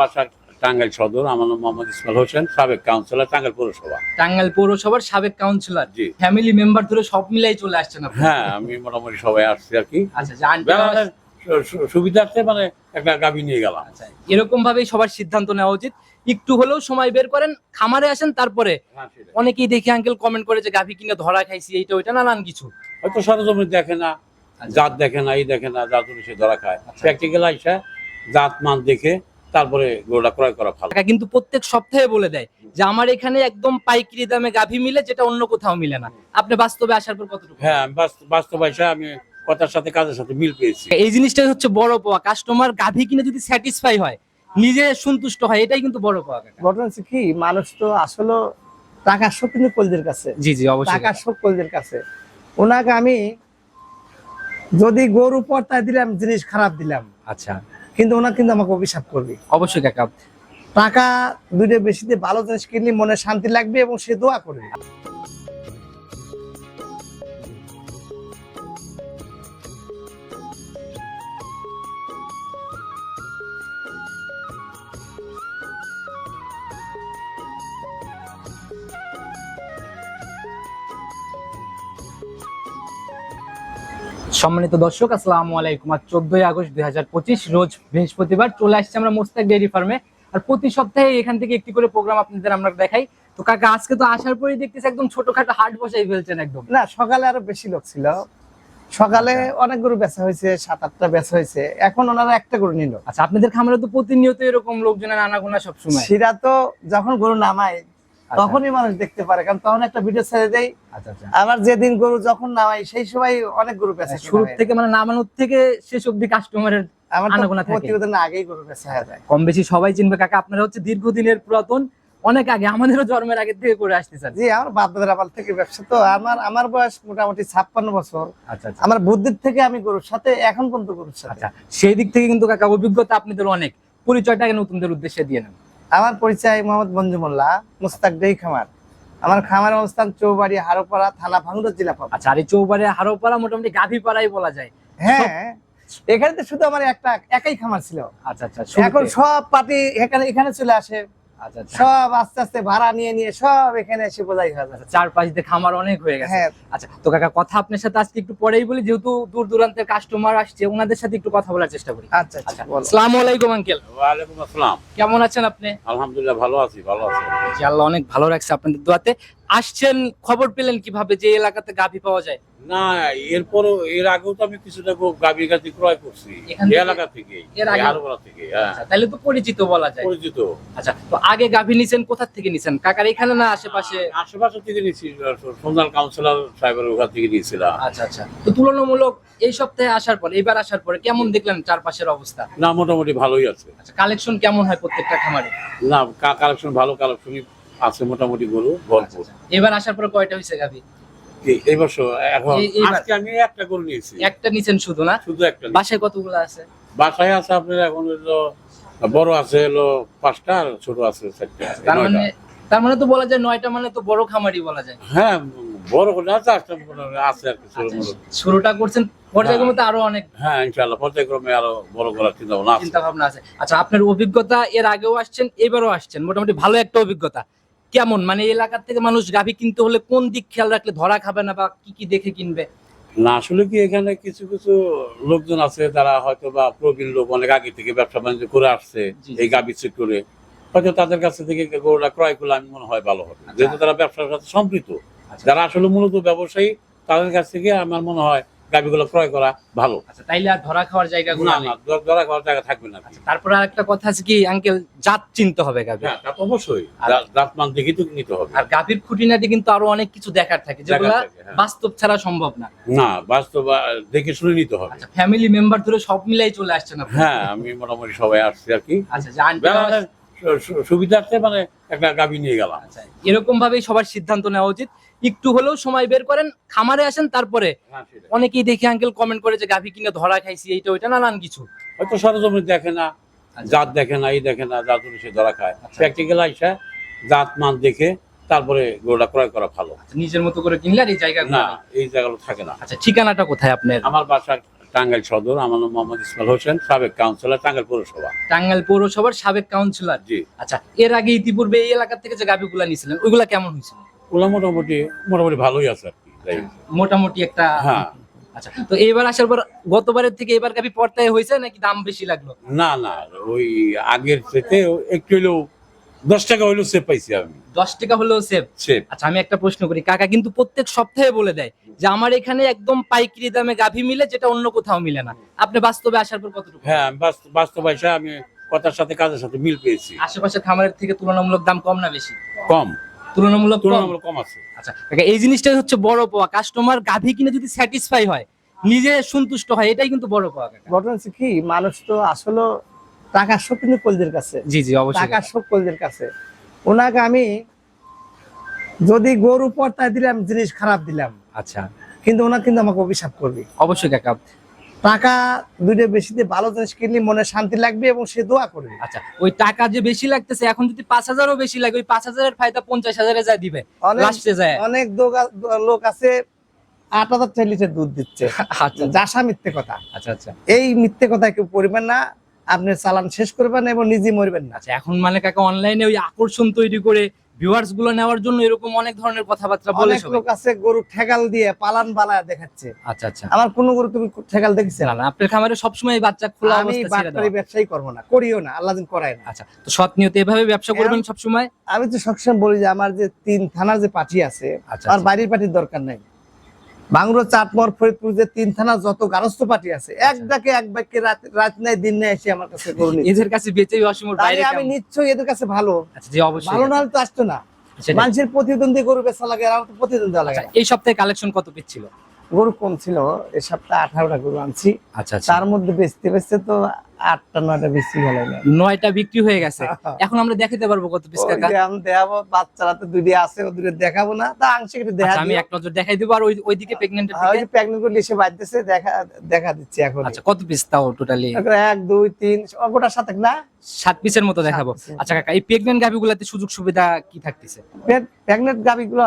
বাসা টাঙ্গাইল সদর আমার নাম মোহাম্মদ ইসমাইল হোসেন সাবেক কাউন্সিলর টাঙ্গাইল পৌরসভা। টাঙ্গাইল পৌরসভার সাবেক কাউন্সিলর। জি। ফ্যামিলি মেম্বার ধরে সব মিলাই চলে আসছেন আপনি? হ্যাঁ আমি মোটামুটি সবাই আসছি আর কি। আচ্ছা সু- সুবিধার্থে মানে একটা গাবি নিয়ে গেলাম। আচ্ছা এরকম ভাবেই সবার সিদ্ধান্ত নেওয়া উচিত। একটু হলেও সময় বের করেন খামারে আসেন তারপরে অনেকেই দেখি আঙ্কেল কমেন্ট করে যে গাভী কিনে ধরা খাইছি এইটা ওইটা নানান কিছু। হয়তো সরজমিন দেখে না জাত দেখে না এই দেখে না জাত সে ধরা খায়। আচ্ছা। প্র্যাকটিক্যাল আইসা জাত মান দেখে তারপরে গরুটা ক্রয় করা ভালো। টাকা কিন্তু প্রত্যেক সপ্তাহে বলে দেয় যে আমার এখানে একদম পাইকারি দামে গাভী মিলে যেটা অন্য কোথাও মিলে না। আপনি বাস্তবে আসার পর কতটুকু? হ্যাঁ বাস্তব আইসা আমি কথার সাথে কাজের সাথে মিল পেয়েছি। এই জিনিসটাই হচ্ছে বড় পাওয়া। কাস্টমার গাভী কিনে যদি স্যাটিসফাই হয় নিজে সন্তুষ্ট হয় এটাই কিন্তু বড় পাওয়া। কাকা। ঘটনা হচ্ছে কি মানুষ তো আসলে টাকার শোক কিন্তু কলদের কাছে। জি জি অবশ্যই। টাকার শোক কলদের কাছে। ওনাকে আমি যদি গরু পর্তায় দিলাম জিনিস খারাপ দিলাম। আচ্ছা। কিন্তু ওনার কিন্তু আমাকে অভিশাপ করবে। অবশ্যই কাকা। টাকা দুইটা বেশিতে ভালো জিনিস কিনলে মনে শান্তি লাগবে এবং সে দোয়া করবে। সম্মানিত দর্শক আসসালামু আলাইকুম। আর চোদ্দই আগস্ট দুই হাজার পঁচিশ রোজ বৃহস্পতিবার চলে আসছে আমরা মোস্তাক ডেয়ারি ফার্মে। আর প্রতি সপ্তাহে এখান থেকে একটি করে প্রোগ্রাম আপনাদের আমরা দেখাই। তো কাকা আজকে তো আসার পরেই দেখতেছি একদম ছোটখাটো হাট বসাই ফেলছেন একদম। না সকালে আরও বেশি লোক ছিল। সকালে অনেক গরু বেচা হয়েছে সাত আটটা বেচা হয়েছে। এখন ওনারা একটা গরু নিল। আচ্ছা আপনাদের খামারে তো প্রতিনিয়ত এরকম লোকজনের আনাগোনা সবসময়। সেটা তো যখন গরু নামায় তখনই মানুষ দেখতে পারে কারণ তখন একটা ভিডিও ছেড়ে দেয় আচ্ছা আচ্ছা। আবার যেদিন গরু যখন নামাই সেই সময় অনেক গরু বেচা শুরু শুরু থেকে মানে নামানোর থেকে শেষ অব্দি কাস্টমারের আগেই গরু কম বেশি সবাই চিনবে কাকা আপনারা হচ্ছে দীর্ঘদিনের পুরাতন অনেক আগে আমাদেরও জন্মের আগে থেকে করে আসতেছেন। জি আমার বাপ দাদার আমল থেকে ব্যবসা। তো আমার আমার বয়স মোটামুটি ছাপ্পান্ন বছর। আচ্ছা আচ্ছা। আমার বুদ্ধির থেকে আমি গরুর সাথে এখন পর্যন্ত গরুর সাথে। আচ্ছা সেই দিক থেকে কিন্তু কাকা অভিজ্ঞতা আপনাদের অনেক। পরিচয়টাকে নতুনদের উদ্দেশ্যে দিয়ে নেন। আমার পরিচয় মোহাম্মদ মঞ্জু মোল্লা মুস্তাক দেই খামার। আমার খামার অবস্থান চৌবাড়ি হারোপাড়া থানা ভাঙ্গুর জেলা পাবনা আচ্ছা আর এই চৌবাড়ি হারোপাড়া মোটামুটি গাভী পাড়াই বলা যায়। হ্যাঁ এখানে তো শুধু আমার একটা একাই খামার ছিল। আচ্ছা আচ্ছা এখন সব পার্টি এখানে এখানে চলে আসে। সব আস্তে আস্তে ভাড়া নিয়ে নিয়ে সব এখানে এসে বোঝাই হয়ে চারপাশ দিয়ে খামার অনেক হয়ে গেছে। হ্যাঁ। আচ্ছা তো কাকা কথা আপনার সাথে আজকে একটু পরেই বলি যেহেতু দূর দূরান্তের কাস্টমার আসছে ওনাদের সাথে একটু কথা বলার চেষ্টা করি। আচ্ছা আচ্ছা আচ্ছা আসসালামু আলাইকুম আঙ্কেল ওয়ালাইকুম আসসালাম। কেমন আছেন আপনি? আলহামদুলিল্লাহ ভালো আছি ভালো আছি। জি আল্লাহ অনেক ভালো রাখছে আপনাদের দোয়াতে। আসছেন খবর পেলেন কীভাবে যে এলাকাতে গাভী পাওয়া যায়? না এরপরও এর আগেও তো আমি কিছুটা গাভীর কাছে ক্রয় করছি? এলাকা থেকে হ্যাঁ। আচ্ছা তাহলে তো পরিচিত বলা যায়। পরিচিত। আচ্ছা তো আগে গাভী নিছেন কোথা থেকে নিছেন? কাকার এখানে না আশেপাশে? আশেপাশে থেকে নিয়েছি সন্ধান কাউন্সিলর সাহেবের ওখান থেকে নিয়েছিলাম। আচ্ছা আচ্ছা তো তুলনামূলক এই সপ্তাহে আসার পর এবার আসার পরে কেমন দেখলেন চারপাশের অবস্থা? না মোটামুটি ভালোই আছে। আচ্ছা কালেকশন কেমন হয় প্রত্যেকটা খামারে? না কালেকশন ভালো কালেকশনই আছে মোটামুটি গরু ভরপুর এবার আসার পর কয়টা হয়েছে গাভী? এই- বছর এখন আজকে আমি একটা গরু নিয়েছি। একটা নিছেন শুধু না? শুধু একটা। বাসায় কতগুলো আছে? বাসায় আছে আপনার এখন হলো বড় আছে হলো পাঁচটা আর ছোট আছে চারটে তার মানে তার মানে তো বলা যায় নয়টা মানে তো বড় খামারই বলা যায়। হ্যাঁ বড় করে আছে মোটামুটি আছে আর কি আচ্ছা। শুরুটা করছেন পর্যায়ক্রমে তো আরও অনেক হ্যাঁ ইনশাল্লাহ পর্যায়ক্রমে আরও বড় করার চিন্তা ভাবনা আছে। চিন্তা ভাবনা আছে। আচ্ছা আপনার অভিজ্ঞতা এর আগেও আসছেন এবারও আসছেন। মোটামুটি ভালো একটা অভিজ্ঞতা। কেমন মানে এই এলাকার থেকে মানুষ গাভী কিনতে হলে কোন দিক খেয়াল রাখলে ধরা খাবে না বা কি কি দেখে কিনবে না আসলে কি এখানে কিছু কিছু লোকজন আছে তারা হয়তো বা প্রবীণ লোক অনেক আগে থেকে ব্যবসা বাণিজ্য করে আসছে। এই গাভী সেক্টরে হয়তো তাদের কাছে থেকে গরুটা ক্রয় করলে আমি মনে হয় ভালো হবে আচ্ছা। যেহেতু তারা ব্যবসার সাথে সম্পৃক্ত আচ্ছা। যারা আসলে মূলত ব্যবসায়ী তাদের কাছ থেকে আমার মনে হয় গাভীগুলো ক্রয় করা ভালো। আচ্ছা তাইলে আর ধরা খাওয়ার জায়গাগুলো না না ধরা খাওয়ার জায়গা থাকবে না। আচ্ছা, তারপরে আরেকটা কথা আছে কি আঙ্কেল জাত চিনতে হবে গাভী হ্যাঁ তা অবশ্যই। দাঁত মান দেখে তো নিতে হবে। আর গাভীর খুঁটিনাটি কিন্তু আরও অনেক কিছু দেখার থাকে যেগুলো হ্যাঁ। বাস্তব ছাড়া সম্ভব না। না বাস্তব দেখে শুনে নিতে হবে। আচ্ছা ফ্যামিলি মেম্বার ধরে সব মিলাই চলে আসছে না হ্যাঁ আমি মোটামুটি সবাই আসছি আর কি। আচ্ছা সু- সুবিধার্থে মানে একটা গাভী নিয়ে গেলাম। আচ্ছা এরকম ভাবেই সবার সিদ্ধান্ত নেওয়া উচিত। একটু হলেও সময় বের করেন খামারে আসেন তারপরে হ্যাঁ, অনেকেই দেখি আঙ্কেল কমেন্ট করে যে গাভী কিনে ধরা খাইছি এইটা ওইটা নানান কিছু। হয়তো সরজমিন দেখে না জাত দেখে না এই দেখে না জাত সে ধরা খায়। আচ্ছা। প্র্যাকটিক্যাল আইসা জাত মান দেখে তারপরে গরুটা ক্রয় করা ভালো। আচ্ছা, নিজের মতো করে কিনলে এই জায়গা না এই জায়গাগুলো থাকে না। আচ্ছা ঠিকানাটা কোথায় আপনার? আমার বাসা টাঙ্গাইল সদর আমার নাম মোহাম্মদ ইসমাইল হোসেন সাবেক কাউন্সিলর টাঙ্গাইল পৌরসভা। টাঙ্গাইল পৌরসভার সাবেক কাউন্সিলর জি। আচ্ছা এর আগে ইতিপূর্বে এই এলাকা থেকে যে গাভিগুলা নিয়েছিলেন ওইগুলা কেমন হয়েছিল? ওগুলো মোটামুটি মোটামুটি ভালোই আছে আর কি মোটামুটি একটা হ্যাঁ। আচ্ছা তো এইবার আসার পর গতবারের থেকে এবার গাভি পর্তায় হয়েছে নাকি দাম বেশি লাগল? না না ওই আগের থেকে একটু হলেও দশ টাকা হইলেও সেভ পাইছি আমি। দশ টাকা হলেও সেভ সেভ আচ্ছা আমি একটা প্রশ্ন করি কাকা কিন্তু প্রত্যেক সপ্তাহে বলে দেয় যে আমার এখানে একদম পাইকারি দামে গাভি মিলে যেটা অন্য কোথাও মিলে না। আপনি বাস্তবে আসার পর কতটুকু? হ্যাঁ বাস্তব পয়সা আমি কথার সাথে কাজের সাথে মিল পেয়েছি। আশেপাশের খামারের থেকে তুলনামূলক দাম কম না বেশি? কম। তুলনামূলক তুলনামূলক কম আছে। আচ্ছা এই জিনিসটাই হচ্ছে বড় পাওয়া কাস্টমার গাভি কিনে যদি স্যাটিসফাই হয় নিজে সন্তুষ্ট হয় এটাই কিন্তু বড় পাওয়া ঘটনা হচ্ছে কি মানুষ তো আসলে টাকার শোক কিন্তু কলদের কাছে। জি জি অবশ্যই। টাকার শোক কলদের কাছে। ওনাকে আমি যদি গরু পর্তায় দিলাম জিনিস খারাপ দিলাম আচ্ছা। কিন্তু ওনা কিন্তু আমাকে অভিশাপ করবে। অবশ্যই কাকা। টাকা দুইটা বেশি দিয়ে ভালো জিনিস কিনলে মনে শান্তি লাগবে এবং সে দোয়া করবে। আচ্ছা ওই টাকা যে বেশি লাগতেছে এখন যদি পাঁচ হাজারও বেশি লাগে ওই পাঁচ হাজারের ফায়দা পঞ্চাশ হাজারে যায় দিবে অনেক লাস্টে যায়। অনেক লোক আছে আট হাজার চার লিটার দুধ দিচ্ছে। আচ্ছা যাসা মিথ্যে কথা। আচ্ছা আচ্ছা। এই মিথ্যে কথা কেউ পড়বেন না আপনি চালান শেষ করবেন এবং নিজে মরবেন না। আচ্ছা এখন মানে কাকা অনলাইনে ওই আকর্ষণ তৈরি করে ভিউয়ার্সগুলো নেওয়ার জন্য এরকম অনেক ধরনের কথাবার্তা বলে অনেক লোক আছে গরু ঠেকাল দিয়ে পালান বালায় দেখাচ্ছে। আচ্ছা আচ্ছা। আমার কোন গরু তুমি ঠেকাল দেখেছে? না আপনার খামারে সবসময় বাচ্চা খোলা আমি অবস্থা ছেড়ে দাও ব্যবসাই করব না করিও না আল্লাহ দিন করায় না। আচ্ছা তো সৎ নিয়তে এভাবে ব্যবসা করবেন সবসময়? আমি তো সবসময় বলি যে আমার যে তিন থানার যে পার্টি আছে আচ্ছা আর আচ্ছা। বাড়ির পার্টির দরকার নাই। বাংলো চাটমর ফরিদপুর যে তিন থানা যত গারস্থ পার্টি আছে এক ডাকে এক বাক্যে রাত নাই দিন নাই এসে আমার কাছে করুন এদের কাছে বেঁচেই অসীমর বাইরে আমি নিশ্চয় নিশ্চয়ই এদের কাছে ভালো। আচ্ছা ভালো না তো আসতো না। মানুষের প্রতিদ্বন্দ্বী গরু বেচা লাগে আর আমার তো প্রতিদ্বন্দ্বী লাগে আচ্ছা, এই সপ্তাহে কালেকশন কত পিস ছিল গরু কম ছিল এই সপ্তাহে আঠারোটা গরু আনছি। আচ্ছা আচ্ছা। তার মধ্যে বেচতে বেচতে তো আটটা নয়টা বেশি গেল। নয়টা বিক্রি হয়ে গেছে। এখন আমরা দেখাতে পারব কত পিস কাকা। আমি দেখাবো বাচ্চারা তো দুটি আছে ও দুটো দেখাবো না। তা আংশিক একটু দেখা আচ্ছা, আমি দিও। এক নজর দেখাই দেবো আর ওইদিকে প্রেগনেন্টের ওই দিকে প্রেগনেন্ট করলে এসে বাজতেছে দেখা দেখা দিচ্ছি এখন আচ্ছা কত পিস তাও টোটালি এক দুই তিন গোটা সাথে না? সাত পিসের মতো দেখাবো। আচ্ছা কাকা এই প্রেগনেন্ট গাভিগুলাতে সুযোগ সুবিধা কি থাকতেছে? প্রেগনেন্ট গাভি গুলো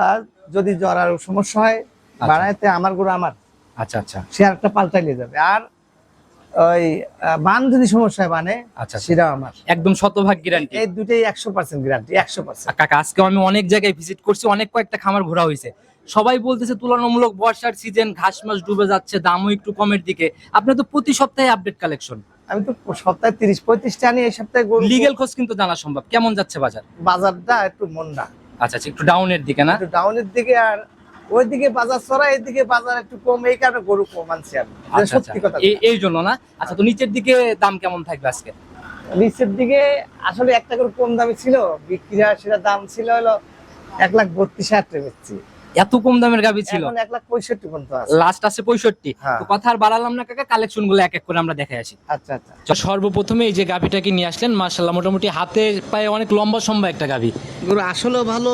যদি জ্বর আর সমস্যা হয় বাড়াইতে আমার গরু আমার। আচ্ছা আচ্ছা। সে আর একটা পাল্টাই নিয়ে যাবে। আর ওই বান যদি সমস্যা বানে আচ্ছা আচ্ছা। সেটাও আমার। একদম শতভাগ গ্যারান্টি এই দুটোই একশো পার্সেন্ট গ্যারান্টি একশো পার্সেন্ট কাকা আজকে আমি অনেক জায়গায় ভিজিট করছি অনেক কয়েকটা খামার ঘোরা হয়েছে। সবাই বলতেছে তুলনামূলক বর্ষার সিজন ঘাস মাস ডুবে যাচ্ছে দামও একটু কমের দিকে। আপনি তো প্রতি সপ্তাহে আপডেট কালেকশন আমি তো সপ্তাহে তিরিশ পঁয়ত্রিশটা আনি এই সপ্তাহে লিগেল খোঁজ কিন্তু জানা সম্ভব। কেমন যাচ্ছে বাজার? বাজারটা একটু মন্দা। আচ্ছা আচ্ছা একটু ডাউনের দিকে না? একটু ডাউনের দিকে আর ওইদিকে বাজার ছড়া এইদিকে বাজার একটু কম এই কারণে গরু কম আনছি আমি। আচ্ছা আচ্ছা সত্যি কথা এই- জন্য না? আচ্ছা তো নিচের দিকে দাম কেমন থাকবে আজকে? নিচের দিকে আসলে একটা করে কম দামে ছিল বিক্রি হয় সেটা দাম ছিল হলো এক লাখ বত্রিশ হাজার টাকা এত কম দামের গাভি ছিল। এখন এক লাখ পঁয়ষট্টি পর্যন্ত আছে। লাস্ট আছে পঁয়ষট্টি। হ্যাঁ। তো কথা আর বাড়ালাম না কাকা কালেকশনগুলো এক এক করে আমরা দেখে আসি। আচ্ছা আচ্ছা। সর্বপ্রথমে এই যে গাভিটাকে নিয়ে আসলেন মার্শাল্লাহ মোটামুটি হাতে পায়ে অনেক লম্বা সম্ভব একটা গাভি। গরু আসলেও ভালো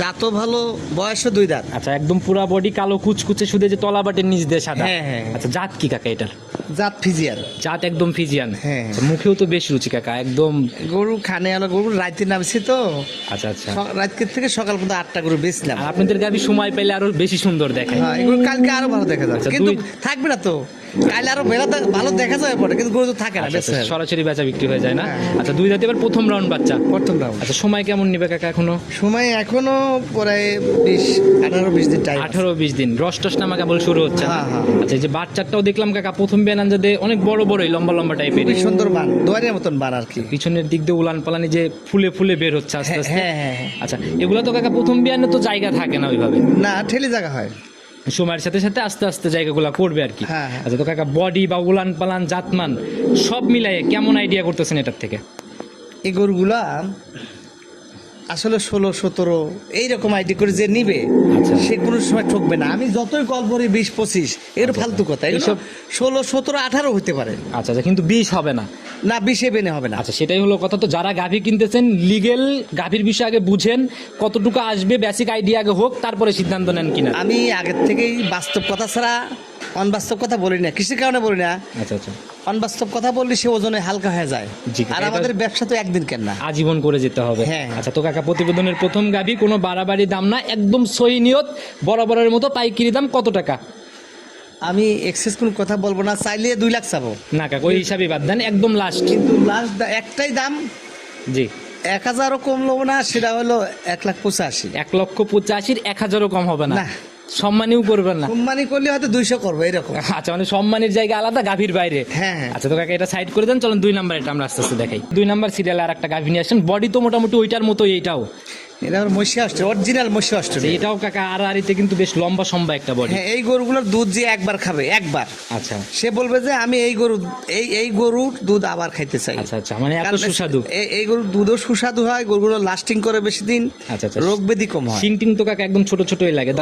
জাতও ভালো বয়সও দুই দাঁত। আচ্ছা একদম পুরা বডি কালো কুচকুচে শুধু যে তলা বাটের নিচ দিয়ে সাদা। হ্যাঁ, হ্যাঁ। আচ্ছা জাত কি কাকা এটার? জাত ফিজিয়ার জাত একদম ফিজিয়ান। হ্যাঁ। আচ্ছা, মুখেও তো বেশ রুচি কাকা একদম গরু খানে আলো গরু রাতে নামছি তো। আচ্ছা আচ্ছা। রাতকে থেকে সকাল পর্যন্ত আটটা গরু বেচলাম। আর আপনাদের গাভি সময় পেলে আরও বেশি সুন্দর দেখায়। হ্যাঁ এগুলো কালকে আরও ভালো দেখা যাবে। আচ্ছা, কিন্তু থাকবে না তো। কাল আরও বেলা ভালো দেখা যাবে পরে কিন্তু গরু তো থাকে না আচ্ছা, সরাসরি বেচা বিক্রি হয়ে যায় না? হ্যাঁ। আচ্ছা দুই দাঁতে এবার প্রথম রাউন্ড বাচ্চা। প্রথম রাউন্ড আচ্ছা সময় কেমন নিবে কাকা এখনও? সময় এখনও প্রায় বিশ আঠারো বিশ দিন টাইম আঠারো বিশ দিন। রস টস নামা কেবল শুরু হচ্ছে? হ্যাঁ। আচ্ছা এই যে বাচ্চাটাও দেখলাম কাকা প্রথম বেনাঞ্জাদে অনেক বড় বড়ই লম্বা লম্বা টাইপের সুন্দর বান দোয়ারের মতন বান আর কি। পিছনের দিক দিয়ে উলান পালানি যে ফুলে ফুলে বের হচ্ছে আস্তে আস্তে। আচ্ছা এগুলো তো কাকা প্রথম বিয়ানে তো জায়গা থাকে না ওইভাবে। না ঠেলে জায়গা হয়। সময়ের সাথে সাথে আস্তে আস্তে জায়গাগুলো করবে আর কি। হ্যাঁ, হ্যাঁ। আচ্ছা তো কাকা বডি বা উলান পালান জাতমান সব মিলাই কেমন আইডিয়া করতেছেন এটার থেকে? এই গরুগুলা আসলে ষোলো সতেরো এইরকম আইডি করে যে নিবে আচ্ছা। সে কোনো সময় ঠকবে না। আমি যতই কল করি বিশ পঁচিশ এর ফালতু কথা। এইসব- ষোলো সতেরো আঠারো হতে পারে। আচ্ছা আচ্ছা কিন্তু বিষ হবে না। না বিশে বেনে হবে না। আচ্ছা সেটাই হলো কথা। তো যারা গাভী কিনতেছেন লিগেল গাভীর বিষয়ে আগে বুঝেন কতটুকু আসবে বেসিক আইডিয়া আগে হোক তারপরে সিদ্ধান্ত নেন কিনা। আমি আগের থেকেই বাস্তব কথা ছাড়া অনবাস্তব কথা বলি না। কৃষির কারণে বলি না। আচ্ছা আচ্ছা। অনবাস্তব কথা বললে সে ওজনে হালকা হয়ে যায়। আর আমাদের ব্যবসা তো একদিন কেন না? আজীবন করে যেতে হবে। হ্যাঁ। আচ্ছা তো কাকা প্রতিবেদনের প্রথম গাবি কোনো বাড়াবাড়ি দাম না একদম সই নিয়ত বরাবরের মতো পাইকারি দাম কত টাকা? আমি এক্সেস কোনো কথা বলব না চাইলে দুই লাখ চাবো। না কাকা ওই হিসাবে বাদ দেন একদম লাস্ট কিন্তু লাস্ট একটাই দাম জি। এক হাজারও কম নেব না সেটা হলো এক লাখ পঁচাশি। এক লক্ষ পঁচাশির এক হাজারও কম হবে না। সম্মানীও করবেন না। সম্মানী করলে হয়তো দুইশো করব এরকম। আচ্ছা মানে সম্মানের জায়গা আলাদা গাভীর বাইরে। হ্যাঁ, হ্যাঁ। আচ্ছা তো কাকা এটা সাইড করে দেন চলেন দুই নাম্বার এটা আমরা আস্তে আস্তে দেখাই। দুই নাম্বার সিরিয়াল আর একটা গাভী নিয়ে আসেন। বডি তো মোটামুটি ওইটার মতো এইটাও এটা আমার অরিজিনাল আচ্ছা, এটাও কাকা আর কিন্তু বেশ লম্বা সম্বা একটা বডি হ্যাঁ এই গরুগুলোর দুধ যে একবার খাবে একবার। আচ্ছা। সে বলবে যে আমি এই গরু এই এই গরুর দুধ আবার খাইতে চাই। আচ্ছা আচ্ছা মানে এত সুস্বাদু। এই- এই গরুর দুধও সুস্বাদু হয় গরুগুলো লাস্টিং করে বেশি দিন আচ্ছা আচ্ছা রোগ ব্যাধি কম হয়। তো কাকা একদম ছোট ছোটই লাগে।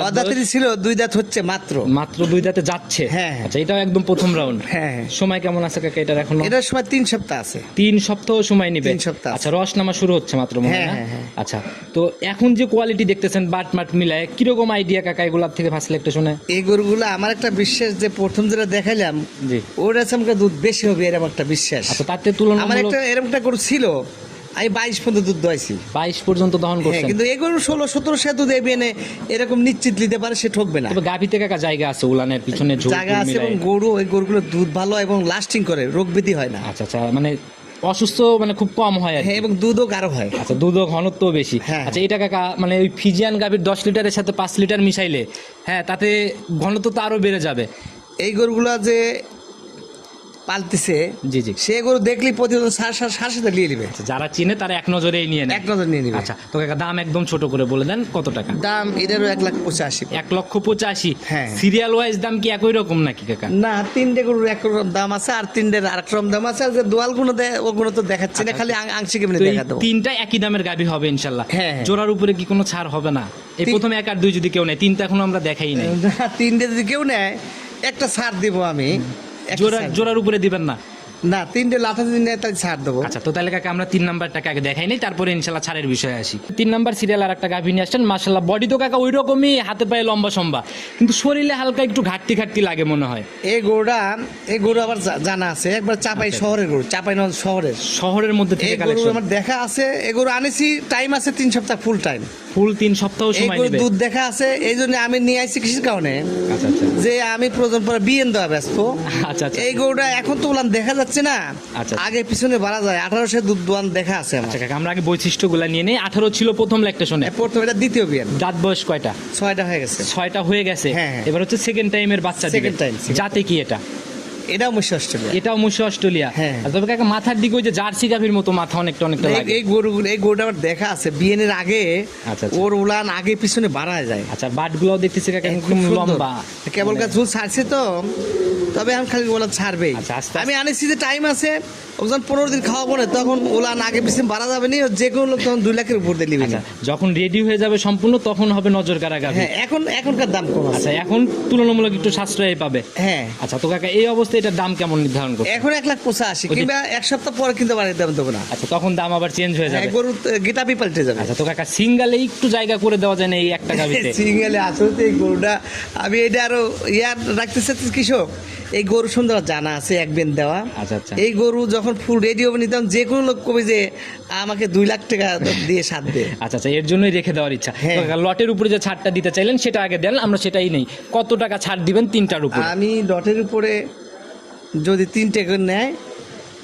ছিল দুই দাঁত হচ্ছে মাত্র। মাত্র দুই দাঁতে যাচ্ছে? হ্যাঁ, হ্যাঁ। আচ্ছা এটাও একদম প্রথম রাউন্ড হ্যাঁ হ্যাঁ। সময় কেমন আছে কাকা এটার এখন? এটার সময় তিন সপ্তাহ আছে। তিন সপ্তাহ সময় নেবে? তিন সপ্তাহ। আচ্ছা রস নামা শুরু হচ্ছে মাত্র মনে হ্যাঁ। আচ্ছা তো এখন যে কোয়ালিটি দেখতেছেন বাট মাট মিলায় কীরকম আইডিয়া কাকা এগুলার থেকে ফার্স্ট একটা শুনে এই গরুগুলো আমার একটা বিশ্বাস যে প্রথম যেটা দেখাইলাম জি। ওর আছে আমাকে দুধ বেশি হবে এরকম একটা বিশ্বাস। আচ্ছা তাতে আমার একটা এরকম একটা গরু ছিল আমি বাইশ পর্যন্ত দুধ দোয়াইছি। বাইশ পর্যন্ত দহন হ্যাঁ করছেন। কিন্তু এই গরু ষোলো সতেরো সে দুধ এবে এনে এরকম নিশ্চিত নিতে পারে সে ঠকবে না। তবে গাভিতে কাকা জায়গা আছে উলানের পিছনে জায়গা আছে এবং গরু ওই গরুগুলোর দুধ ভালো এবং লাস্টিং করে রোগ ব্যাধি হয় না। আচ্ছা আচ্ছা মানে অসুস্থ মানে খুব কম হয় আর হ্যাঁ এবং দুধও গাঢ় হয়। আচ্ছা দুধও ঘনত্ব বেশি। হ্যাঁ। আচ্ছা এটা কাকা মানে ওই ফিজিয়ান গাভীর দশ লিটারের সাথে পাঁচ লিটার মিশাইলে হ্যাঁ তাতে ঘনত্ব তো আরও বেড়ে যাবে। এই গরুগুলা যে পালতেছে জি জি। সে গরু দেখলি প্রতিদিন সার সার সার সাথে নিয়ে নিবে। আচ্ছা যারা চিনে তারা এক নজরেই নিয়ে নেয়। এক নজর নিয়ে নিবে। আচ্ছা তো কাকা দাম একদম ছোট করে বলে দেন কত টাকা? দাম এটারও এক লাখ পঁচাশি। এক লক্ষ পঁচাশি। হ্যাঁ। সিরিয়াল ওয়াইজ দাম কি একই রকম নাকি কাকা? না তিনটে গরুর এক রকম দাম আছে আর তিনটের আরেক রকম দাম আছে আর যে দোয়ালগুলো দেয় ওগুলো তো দেখাচ্ছে না খালি আং- আংশিক এমনি দেখা দেবো। তিনটা একই দামের গাভী হবে ইনশাল্লাহ। হ্যাঁ, হ্যাঁ। জোড়ার উপরে কি কোনো ছাড় হবে না? এই প্রথমে এক আর দুই যদি কেউ নেয় তিনটা এখনও আমরা দেখাই নাই। তিনটে যদি কেউ নেয় একটা ছাড় দিব আমি। জোড়ার উপরে দিবেন না। না তিনটে লাথা নেয় তাহলে ছাড় দেবো। আচ্ছা তো তাহলে কাকা আমরা তিন নাম্বারটাকে আগে দেখাই নাই তারপরে ইনশাল্লাহ ছাড়ের বিষয়ে আসি। তিন নাম্বার সিরিয়াল আর একটা গাভী নিয়ে আসছেন মাসাল্লাহ বডি তো কাকা ওই রকমই হাতে পায়ে লম্বা সম্বা কিন্তু শরীরে হালকা একটু ঘাটতি ঘাটতি লাগে মনে হয়। এই গরুটা এই গরু আবার জানা আছে একবার চাপাই শহরের গরু চাপাই নয় শহরের। শহরের মধ্যে থেকে কালেকশন আমার দেখা আছে এই গরু আনেছি টাইম আছে তিন সপ্তাহ ফুল টাইম ফুল তিন সপ্তাহ এই সময় নেবে। দুধ দেখা আছে এই জন্য আমি নিয়ে আসছি কৃষির কারণে। আচ্ছা আচ্ছা। যে আমি প্রয়োজন পরে বিয়েন দেওয়া ব্যস্ত। আচ্ছা আচ্ছা। এই গরুটা এখন তো উলান দেখা যাচ্ছে না? আচ্ছা। আগে পিছনে বাড়া যায়। আঠারোশো দুধ দোয়ান দেখা আছে আমার। আচ্ছা কাকা আমরা আগে বৈশিষ্ট্যগুলো নিয়ে নেই। আঠারো ছিল প্রথম ল্যাকটেশনে প্রথম এটা দ্বিতীয় বিয়ে দাঁত বয়স কয়টা? ছয়টা হয়ে গেছে। ছয়টা হয়ে গেছে। হ্যাঁ, হ্যাঁ। এবার হচ্ছে সেকেন্ড টাইমের বাচ্চা সেকেন্ড টাইম যাতে কি এটা? এটাও মুশি অস্ট্রেলিয়া। এটাও মুশি অস্ট্রেলিয়া। হ্যাঁ। তবে কাকা মাথার দিকে ওই যে জার্সি গাভীর মতো মাথা অনেকটা অনেকটা লাগে। এই গরু এই গরুটা আমার দেখা আছে। বিয়েনের আগে আচ্ছা, আচ্ছা। ওর উলান আগে পিছনে বাড়া যায়। আচ্ছা বাটগুলো দেখতেছি কাকা একদম লম্বা। কেবল মানে- ঝুল ছাড়ছে তো তবে আমি খালি ওলা ছাড়বেই। আচ্ছা, আমি আনেছি যে টাইম আছে ওজন পনেরো দিন খাওয়াবো না তখন ওলান আগে পিছনে বাড়া যাবে না যে কোনো লোক তখন দুই লাখের উপর দিয়ে নিবে। আচ্ছা যখন রেডি হয়ে যাবে সম্পূর্ণ তখন হবে নজর কারা গাভী হ্যাঁ এখন এখনকার দাম কম আছে। আচ্ছা এখন তুলনামূলক একটু সাশ্রয় পাবে। হ্যাঁ। আচ্ছা তো কাকা এই অবস্থায় এটার দাম কেমন নির্ধারণ করছে এখন এক লাখ পঁচাশি ওই যে- কিংবা এক সপ্তাহ পরে কিনতে পারে দাম দেবো না। আচ্ছা তখন দাম আবার চেঞ্জ হয়ে যাবে। গরু গেটাপি পাল্টে যাবে। আচ্ছা তো কাকা সিঙ্গালে একটু জায়গা করে দেওয়া যায় না এই একটা গাভিতে সিঙ্গেলে আসলে এই গরুটা আমি এটা আরও ইয়ার রাখতে চাচ্ছি কৃষক এই গরু সুন্দর জানা আছে এক বেন দেওয়া। আচ্ছা আচ্ছা। এই গরু যখন ফুল রেডি হবে নিতাম যে কোনো লোক কবে যে আমাকে দুই লাখ টাকা দিয়ে সাথ দে আচ্ছা আচ্ছা এর জন্যই রেখে দেওয়ার ইচ্ছা। হ্যাঁ। কাকা, লটের উপরে যে ছাড়টা দিতে চাইলেন সেটা আগে দেন আমরা সেটাই নেই। কত টাকা ছাড় দিবেন তিনটার উপর? আমি লটের উপরে যদি তিনটে করে নেয়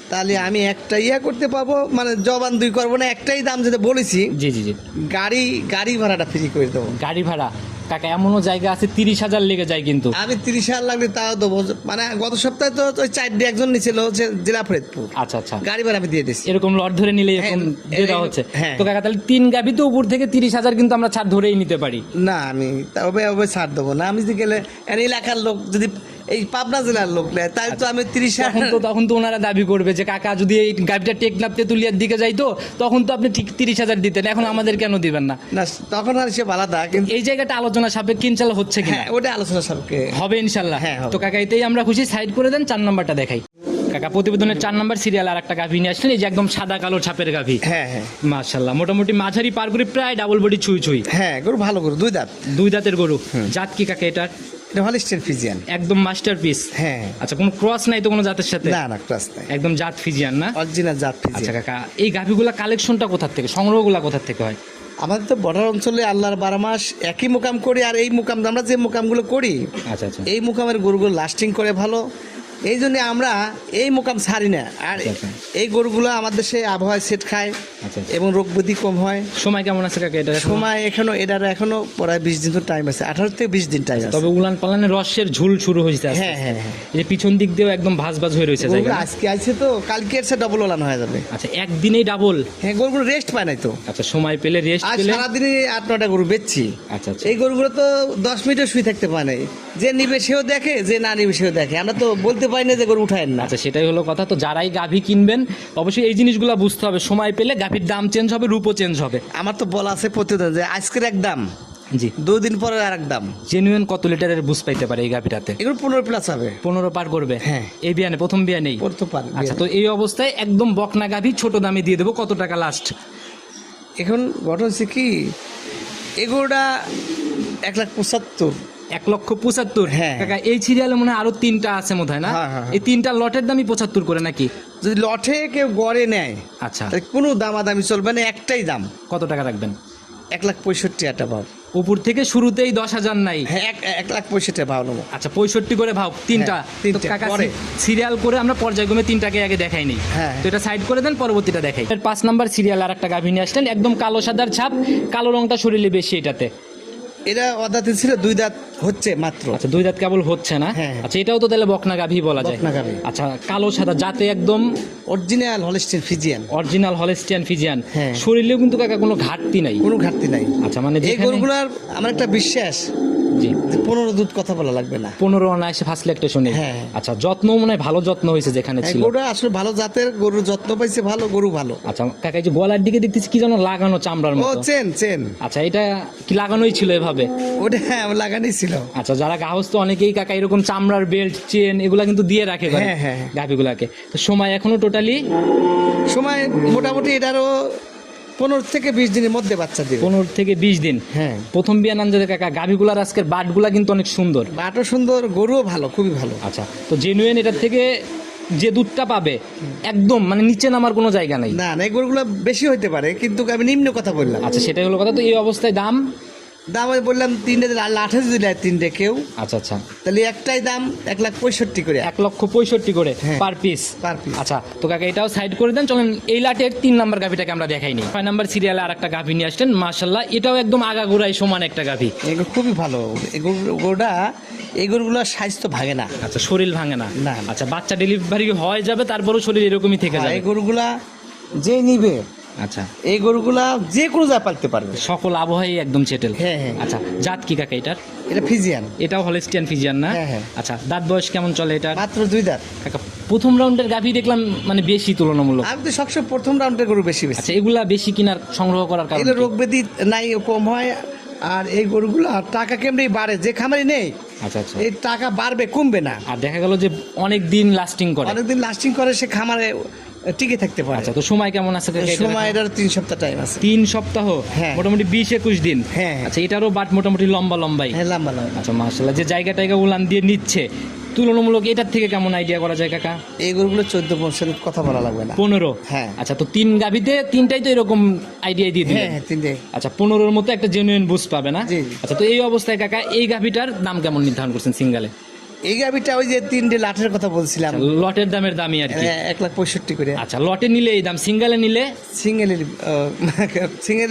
তাহলে আমি একটা ইয়া করতে পাবো মানে জবান দুই করব না একটাই দাম যেটা বলেছি। জি জি জি। গাড়ি গাড়ি ভাড়াটা ফ্রি করে দেবো। গাড়ি ভাড়া। কাকা এমনও জায়গা আছে তিরিশ হাজার লেগে যায় কিন্তু। আমি তিরিশ হাজার লাগলে তাও দেবো। মানে গত সপ্তাহে তো ওই চারটে একজন নিয়েছিল হচ্ছে জেলা ফরিদপুর। আচ্ছা আচ্ছা। গাড়ি ভাড়া আমি দিয়ে দিচ্ছি এরকম লট ধরে নিলে এরকম হ্যাঁ, দিয়ে দেওয়া হচ্ছে। হ্যাঁ। তো কাকা তাহলে তিন গাভি তো উপর থেকে তিরিশ হাজার কিন্তু আমরা ছাড় ধরেই নিতে পারি। না আমি তবে ওবে ছাড় দেবো না। আমি যদি গেলে এলাকার লোক যদি এই পাবনা জেলার লোক নেয় তাই তো আমি তিরিশ তখন হাজার তো তখন তো ওনারা দাবি করবে যে কাকা যদি এই গাভিটা টেকনাপ তেতুলিয়ার দিকে যাইতো তখন তো আপনি ঠিক তিরিশ হাজার দিতেন এখন আমাদের কেন দিবেন না? না তখন আর সে আলাদা কিন্তু এই জায়গাটা আলোচনা সাপেক্ষে ইনশাল্লাহ হচ্ছে কিনা? হ্যাঁ ওটা আলোচনা সবকে হবে ইনশাল্লাহ। হ্যাঁ, তো কাকা এতেই আমরা খুশি। সাইড করে দেন চার নাম্বারটা দেখাই। কাকা প্রতিবেদনের চার নাম্বার সিরিয়াল আর একটা গাভি নিয়ে আসলেন এই যে একদম সাদা কালো ছাপের গাভি। হ্যাঁ হ্যাঁ। মাশাল্লাহ মোটামুটি মাঝারি পার করে প্রায় ডাবল বডি ছুঁই ছুঁই। হ্যাঁ গরু ভালো গরু দুই দাঁত। দুই দাঁতের গরু। জাত কি কাকা এটার? এটা হলিস্টেন ফিজিয়ান। একদম মাস্টার পিস হ্যাঁ। আচ্ছা কোনো ক্রস নাই তো কোনো জাতের সাথে? না না ক্রস নাই। একদম জাত ফিজিয়ান না? অরিজিনাল জাত আচ্ছা ফিজিয়ান। কাকা এই গাভিগুলা কালেকশনটা কোথা থেকে? সংগ্রহগুলা কোথা থেকে হয়? আমাদের তো বর্ডার অঞ্চলে আল্লাহর বারো মাস একই মোকাম করি আর এই মোকাম আমরা যে মোকামগুলো করি আচ্ছা আচ্ছা। এই মোকামের গরুগুলো লাস্টিং করে ভালো। এই জন্য আমরা এই মোকাম ছাড়ি না। আর আচ্ছা। এই গরুগুলো আমাদের দেশে আবহাওয়ায় সেট খায় আচ্ছা আচ্ছা। এবং রোগ ব্যাধি কম হয়। সময় কেমন আছে কাকা এটা সময় এখনও এটার এখনও প্রায় বিশ দিন তো টাইম আছে। আঠারো থেকে বিশ দিন টাইম তবে উলান পালানের রসের ঝুল শুরু হয়েছে হ্যাঁ হ্যাঁ হ্যাঁ। এই পিছন দিক দিয়েও একদম ভাজ ভাজ হয়ে রয়েছে আজকে আছে তো কালকে এসে ডবল ওলান হয়ে যাবে। আচ্ছা একদিনেই ডাবল হ্যাঁ গরুগুলো রেস্ট পায় নাই তো। আচ্ছা সময় পেলে রেস্ট আজ পেলে? সারাদিনে আট নটা গরু বেচছি। আচ্ছা আচ্ছা। এই গরুগুলো তো দশ মিনিটও শুয়ে থাকতে পারে নাই। যে নিবে সেও দেখে যে না নিবে সেও দেখে। আমরা তো বলতে পারি না যে গরু উঠায় না। আচ্ছা সেটাই হলো কথা। তো যারাই গাভী কিনবেন অবশ্যই এই জিনিসগুলো বুঝতে হবে। সময় পেলে গাভীর দাম চেঞ্জ হবে রূপও চেঞ্জ হবে। আমার তো বলা আছে প্রতিদিন যে আজকের এক দাম জি। দুদিন পরে আর এক দাম। জেনুইন কত লিটারের বুঝ পাইতে পারে এই গাভীটাতে? এগুলো পনেরো প্লাস হবে। পনেরো পার করবে? হ্যাঁ। এই বিয়ানে প্রথম বিয়ানেই? করতে পারে আচ্ছা তো এই অবস্থায় একদম বকনা গাভী ছোট দামে দিয়ে দেবো কত টাকা লাস্ট এখন ঘটনা হচ্ছে কি এগুলোটা এক লাখ পঁচাত্তর। এক লক্ষ পঁচাত্তর। হ্যাঁ। কাকা এই সিরিয়ালে মনে হয় আরও তিনটা আছে মনে হয় না? হ্যাঁ, হ্যাঁ, হ্যাঁ। এই তিনটা লটের দামই পঁচাত্তর করে নাকি? যদি লটে কেউ গড়ে নেয় আচ্ছা। কোনো দামাদামি চলবে না একটাই দাম। কত টাকা রাখবেন? এক লাখ পঁয়ষট্টি একটা ভাব উপর থেকে শুরুতেই দশ হাজার নাই। হ্যাঁ এক লাখ পঁয়ষট্টি ভাব নেব। আচ্ছা পঁয়ষট্টি করে ভাব তিনটা। কাকা সিরিয়াল করে আমরা পর্যায়ক্রমে তিনটাকে আগে দেখাই নি। তো এটা সাইড করে দেন পরবর্তীটা দেখাই। পাঁচ নাম্বার সিরিয়াল আর একটা গাভী নিয়ে আসলেন একদম কালো সাদার ছাপ কালো রংটা শরীরে বেশি এটাতে। এটা অদাতে ছিল দুই দাঁত হচ্ছে মাত্র। আচ্ছা দুই দাঁত কেবল হচ্ছে না? হ্যাঁ। আচ্ছা এটাও তো তাহলে বকনা গাভী বলা যায়। বকনা গাভী। আচ্ছা কালো সাদা জাতে একদম original Holstein Friesian original Holstein Friesian হ্যাঁ। শরীরেও কিন্তু কাকা কোনো ঘাটতি নাই। কোনো ঘাটতি নাই। আচ্ছা মানে এই গরুগুলার আমার একটা বিশ্বাস জি। পনেরো দুধ কথা বলা লাগবে না। পনেরো ফার্স্ট লেকটেশনে হ্যাঁ। আচ্ছা যত্ন মনে হয় ভালো যত্ন হয়েছে যেখানে ছিল? গরুটা আসলে ভালো জাতের গরুর যত্ন পাইছে ভালো গরু ভালো। আচ্ছা কাকা এই যে গলার দিকে দেখতেছি কি যেন লাগানো চামড়ার মতো। চেন চেন। আচ্ছা এটা কি লাগানোই ছিল এভাবে? ওটা হ্যাঁ লাগানি ছিল। আচ্ছা যারা গাহস তো অনেকেই কাকা এরকম চামড়ার বেল্ট চেন এগুলা কিন্তু দিয়ে রাখে ঘরে হ্যাঁ, হ্যাঁ। গাভিগুলাকে। তো সময় এখনও টোটালি সময় মোটামুটি এটারও পনেরো থেকে বিশ দিনের মধ্যে বাচ্চা দিবে। পনেরো থেকে বিশ দিন? হ্যাঁ। প্রথম বিয়া নানজাদের কাকা গাভীগুলার আজকের বাটগুলা কিন্তু অনেক সুন্দর। বাটও সুন্দর গরুও ভালো খুবই ভালো। আচ্ছা তো জেনুয়েন এটার থেকে যে দুধটা পাবে একদম মানে নিচে নামার কোনো জায়গা নাই। না না এই গরুগুলো বেশি হইতে পারে কিন্তু আমি নিম্ন কথা বললাম। আচ্ছা সেটাই হলো কথা। তো এই অবস্থায় দাম? দাম আমি বললাম তিনটে যদি নেয় তিনটে কেউ। আচ্ছা আচ্ছা। তাহলে একটাই দাম এক লাখ পঁয়ষট্টি করে। এক লক্ষ পঁয়ষট্টি করে হ্যাঁ। পার পিস পার পিস আচ্ছা তো কাকা এটাও সাইড করে দেন চলেন এই লাটের তিন নাম্বার গাভিটাকে আমরা দেখাইনি ছয় নাম্বার সিরিয়ালে আর একটা গাভি নিয়ে আসলেন মার্শাল্লাহ এটাও একদম আগাগোড়াই সমান একটা গাভি। এগুলো খুবই ভালো। গরুগুলোর সাইজ তো ভাগে না। আচ্ছা শরীর ভাঙে না। না, না। আচ্ছা বাচ্চা ডেলিভারি হয়ে যাবে তারপরেও শরীর এরকমই থেকে যায় যাবে। এই গরুগুলা যে নিবে আচ্ছা। এই গরুগুলা যে কোনো যা পালতে পারবে। সকল আবহাওয়াই একদম চেটেল হ্যাঁ, হ্যাঁ। আচ্ছা জাত কি কাকা এটার? এটা ফিজিয়ান। এটাও হলেস্টিয়ান ফিজিয়ান না? হ্যাঁ, হ্যাঁ। আচ্ছা দাঁত বয়স কেমন চলে এটা মাত্র দুই দাঁত। কাকা প্রথম রাউন্ডের গাভি দেখলাম মানে বেশি তুলনামূলক। আমি তো সবসময় প্রথম রাউন্ডের গরু বেশি বেশি আচ্ছা এগুলা বেশি কিনার সংগ্রহ করার কারণ এগুলো রোগ ব্যাধি নাই কম হয় আর এই গরুগুলো টাকা কেমনি বাড়ে? যে খামারি নেই আচ্ছা আচ্ছা। এই টাকা বাড়বে কমবে না। আর দেখা গেল যে অনেক দিন লাস্টিং করে। অনেকদিন লাস্টিং করে সে খামারে টিকে থাকতে পারে। আচ্ছা তো সময় কেমন আছে সময় এটার তিন সপ্তাহ টাইম আছে। তিন সপ্তাহ? হ্যাঁ। মোটামুটি বিশ একুশ দিন? হ্যাঁ। আচ্ছা এটারও বাট মোটামুটি লম্বা লম্বাই। হ্যাঁ লম্বা লম্বা আচ্ছা মার্শাল্লাহ যে জায়গা টাইগা উলান দিয়ে নিচ্ছে তুলনামূলক এটার থেকে কেমন আইডিয়া করা যায় কাকা? এই গরুগুলো চোদ্দ পনেরো কথা বলা লাগবে না। পনেরো? হ্যাঁ। আচ্ছা তো তিন গাভিতে তিনটাই তো এরকম আইডিয়া দিয়ে হ্যাঁ হ্যাঁ তিনটে আচ্ছা পনেরোর মতো একটা জেনুইন বুঝ পাবে না। আচ্ছা তো এই অবস্থায় কাকা এই গাভিটার দাম কেমন নির্ধারণ করছেন সিঙ্গালে? এই গাভিটা ওই যে তিনটে লাঠের কথা বলছিলাম। লটের দামের দামই আর কি। হ্যাঁ, এক লাখ পঁয়ষট্টি করে। আচ্ছা লটে নিলে এই দাম সিঙ্গালে নিলে? সিঙ্গেল সিঙ্গেল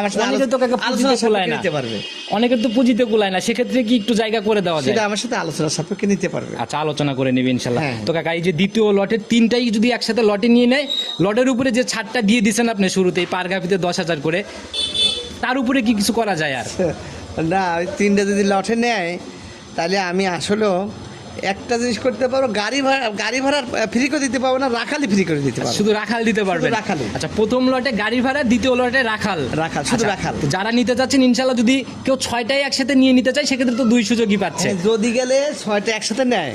আমার সাথে তো কাকা আলোচনা পুঁজিতে কুলায় না। পারবে। অনেকের তো পুঁজিতে কুলায় না সেক্ষেত্রে কি একটু জায়গা করে দেওয়া যায়? সেটা আমার সাথে আলোচনা সাপেক্ষে নিতে পারবে। আচ্ছা আলোচনা করে নেবে ইনশাল্লাহ। হ্যাঁ। তো কাকা এই যে দ্বিতীয় লটের তিনটাই যদি একসাথে লটে নিয়ে নেয় লটের উপরে যে ছাড়টা দিয়ে দিচ্ছেন আপনি শুরুতেই পার গাভিতে দশ হাজার করে তার উপরে কি কিছু করা যায় আর? না ওই তিনটে যদি লটে নেয় তাহলে আমি আসলেও একটা জিনিস করতে পারব গাড়ি ভাড়া গাড়ি ভাড়া ফ্রি করে দিতে পারব না রাখালি ফ্রি করে দিতে পারব। শুধু রাখাল দিতে পারবে রাখালি আচ্ছা প্রথম লটে গাড়ি ভাড়া দ্বিতীয় লটে রাখাল। রাখাল, শুধু আচ্ছা, রাখাল। যারা নিতে চাচ্ছেন ইনশাল্লাহ যদি কেউ ছয়টাই একসাথে নিয়ে নিতে চায় সেক্ষেত্রে তো দুই সুযোগই পাচ্ছে। মানে যদি গেলে ছয়টা একসাথে নেয়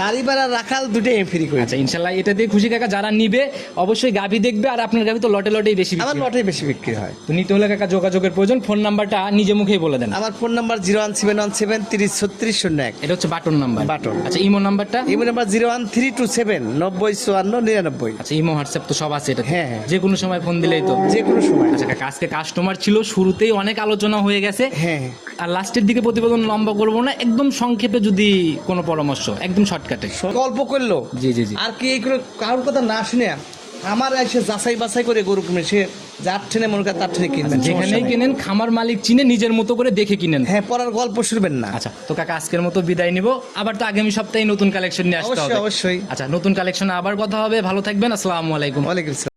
গাড়ি ভাড়া রাখাল দুটোই আমি ফ্রি করে আচ্ছা ইনশাল্লাহ এটা দিয়ে খুশি কাকা যারা নিবে অবশ্যই গাভি দেখবে আর আপনার গাভি তো লটে লটেই বেশি আমার হয়। লটে বেশি বিক্রি হয়। তো নিতে হলে কাকা যোগাযোগের প্রয়োজন ফোন নাম্বারটা নিজে মুখেই বলে দেন। আমার phone number zero one seven one seven তিরিশ ছত্রিশ শূন্য এক। এটা হচ্ছে বাটন নাম্বার। বাটন। আচ্ছা ইমো নাম্বারটা? Email number zero one three two seven নব্বই চুয়ান্ন নিরানব্বই। আচ্ছা ইমো হোয়াটসঅ্যাপ তো সব আছে এটা হ্যাঁ, হ্যাঁ। যে কোনো সময় ফোন দিলেই তো। যে কোনো সময়। আচ্ছা কাকা আজকে কাস্টমার ছিল শুরুতেই অনেক আলোচনা হয়ে গেছে। হ্যাঁ। আর লাস্টের দিকে প্রতিবেদন লম্বা করব না একদম সংক্ষেপে যদি কোনো পরামর্শ একদম শর্টকাটে গল্প করল। জি জি জি। আর কি এইগুলো কারোর কথা না শুনে আমার এসে যাচাই বাছাই করে গরু কিনে সে যার ঠেনে মনে করেন তার ঠেনে কিনবেন। যেখানে যেখানেই নাই। খামার মালিক চিনে নিজের মতো করে দেখে কিনেন। হ্যাঁ পরার গল্প শুনবেন না। আচ্ছা তো কাকা আজকের মতো বিদায় নিব। আবার তো আগামী সপ্তাহে নতুন কালেকশন নিয়ে আসতে হবে। অবশ্যই। আচ্ছা নতুন কালেকশন আবার কথা হবে। ভালো থাকবেন। আসসালামু আলাইকুম। ওয়ালাইকুম